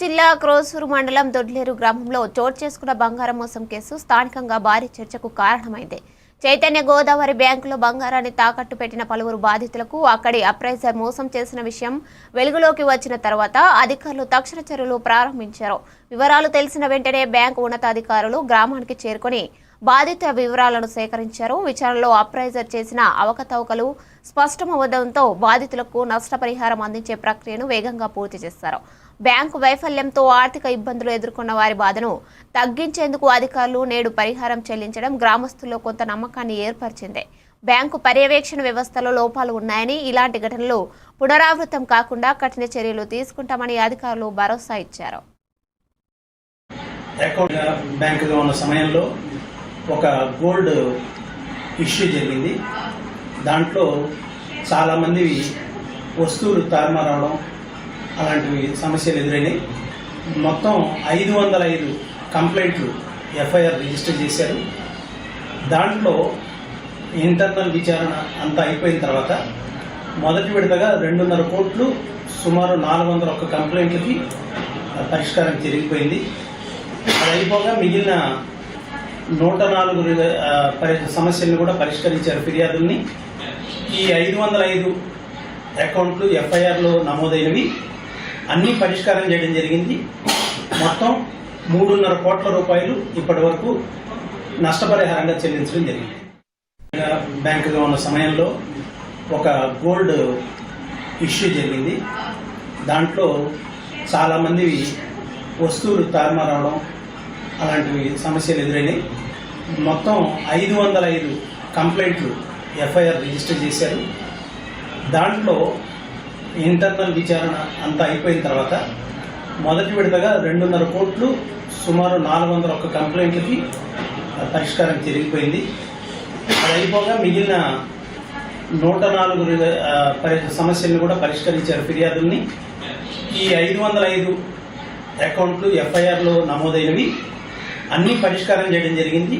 జిల్లా క్రోసూరు మండలం దొడ్లేరు గ్రామంలో చోటు చేసుకున్న బంగారం మోసం కేసు స్థానికంగా భారీ చర్చకు కారణమైంది. చైతన్య గోదావరి బ్యాంకులో బంగారాన్ని తాకట్టు పెట్టిన పలువురు బాధితులకు అక్కడి అప్రైజర్ మోసం చేసిన విషయం వెలుగులోకి వచ్చిన తర్వాత అధికారులు తక్షణ చర్యలు ప్రారంభించారు. వివరాలు తెలిసిన వెంటనే బ్యాంకు ఉన్నతాధికారులు గ్రామానికి చేరుకొని బాధిత వివరాలను సేకరించారు. విచారణలో అప్రైజర్ చేసిన అవకతవకలు స్పష్టమవడంతో బాధితులకు నష్టపరిహారం అందించే ప్రక్రియను వేగంగా పూర్తి చేశారు. బ్యాంకు వైఫల్యంతో ఆర్థిక ఇబ్బందులు ఎదుర్కొన్న వారి బాధను తగ్గించేందుకు అధికారులు నేడు పరిహారం చెల్లించడం గ్రామస్తుల్లో కొంత నమ్మకాన్ని ఏర్పరిచింది. బ్యాంకు పర్యవేక్షణ వ్యవస్థలో లోపాలు ఉన్నాయని ఇలాంటి ఘటనలు పునరావృతం కాకుండా కఠిన చర్యలు తీసుకుంటామని అధికారులు భరోసా ఇచ్చారు. అకౌంట్ ఉన్న సమయంలో ఒక గోల్డ్ ఇష్యూ జరిగింది. దాంట్లో చాలామంది వస్తువులు తారుమారవడం అలాంటివి సమస్యలు ఎదురైనాయి. మొత్తం ఐదు వందల ఐదు కంప్లైంట్లు ఎఫ్ఐఆర్ రిజిస్టర్ చేశారు. దాంట్లో ఇంటర్నల్ విచారణ అంతా అయిపోయిన తర్వాత మొదటి విడతగా రెండున్నర కోట్లు సుమారు నాలుగు వందల ఒక్క కంప్లైంట్లకి పరిష్కారం జరిగిపోయింది. అది అయిపోగా మిగిలిన నూట నాలుగు సమస్యలను కూడా పరిష్కరించారు ఫిర్యాదుల్ని. ఈ ఐదు వందల ఐదు అకౌంట్లు ఎఫ్ఐఆర్లో నమోదైనవి. అన్నీ పరిష్కారం చేయడం జరిగింది. మొత్తం మూడున్నర కోట్ల రూపాయలు ఇప్పటి వరకు నష్టపరిహారంగా చెల్లించడం జరిగింది. బ్యాంకుగా ఉన్న సమయంలో ఒక గోల్డ్ ఇష్యూ జరిగింది. దాంట్లో చాలామంది వస్తువులు తారుమారవడం అలాంటివి సమస్యలు ఎదురైనాయి. మొత్తం ఐదు వందల ఐదు కంప్లైంట్లు ఎఫ్ఐఆర్ రిజిస్టర్ చేశారు. దాంట్లో ఇంటర్నల్ విచారణ అంతా అయిపోయిన తర్వాత మొదటి విడతగా రెండున్నర కోట్లు సుమారు నాలుగు వందల ఒక్క కంప్లైంట్లకి పరిష్కారం జరిగిపోయింది. అది అయిపోగా మిగిలిన నూట నాలుగు సమస్యలను కూడా పరిష్కరించారు ఫిర్యాదుల్ని. ఈ ఐదు వందల ఐదు అకౌంట్లు ఎఫ్ఐఆర్లో నమోదైనవి. అన్ని పరిష్కారం చేయడం జరిగింది.